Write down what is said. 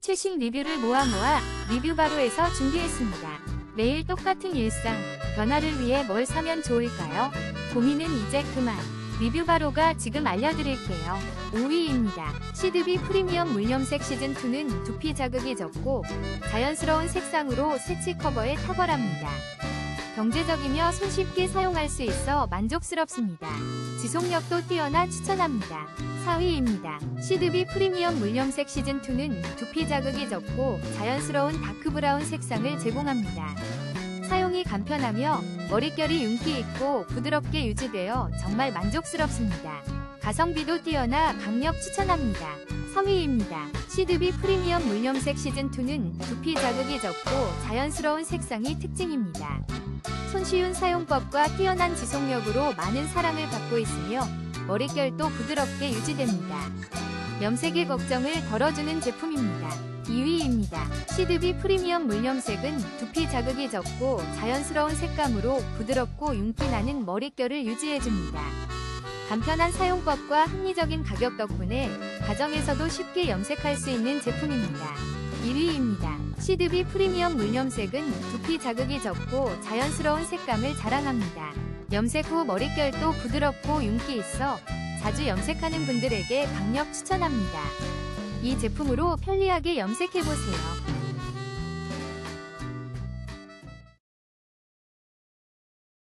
최신 리뷰를 모아 모아 리뷰 바로에서 준비했습니다. 매일 똑같은 일상, 변화를 위해 뭘 사면 좋을까요? 고민은 이제 그만. 리뷰 바로가 지금 알려드릴게요. 5위입니다. 시드비 프리미엄 물염색 시즌2는 두피 자극이 적고 자연스러운 색상으로 세치 커버에 탁월합니다. 경제적이며 손쉽게 사용할 수 있어 만족스럽습니다. 지속력도 뛰어나 추천합니다. 4위입니다. 시드비 프리미엄 물염색 시즌2는 두피 자극이 적고 자연스러운 다크브라운 색상을 제공합니다. 사용이 간편하며 머릿결이 윤기 있고 부드럽게 유지되어 정말 만족스럽습니다. 가성비도 뛰어나 강력 추천합니다. 3위입니다. 시드비 프리미엄 물염색 시즌2는 두피 자극이 적고 자연스러운 색상이 특징입니다. 손쉬운 사용법과 뛰어난 지속력으로 많은 사랑을 받고 있으며 머릿결도 부드럽게 유지됩니다. 염색의 걱정을 덜어주는 제품입니다. 2위입니다. 시드비 프리미엄 물염색은 두피 자극이 적고 자연스러운 색감으로 부드럽고 윤기나는 머릿결을 유지해줍니다. 간편한 사용법과 합리적인 가격 덕분에 가정에서도 쉽게 염색할 수 있는 제품입니다. 1위입니다. 시드비 프리미엄 물염색은 두피 자극이 적고 자연스러운 색감을 자랑합니다. 염색 후 머릿결도 부드럽고 윤기 있어 자주 염색하는 분들에게 강력 추천합니다. 이 제품으로 편리하게 염색해보세요.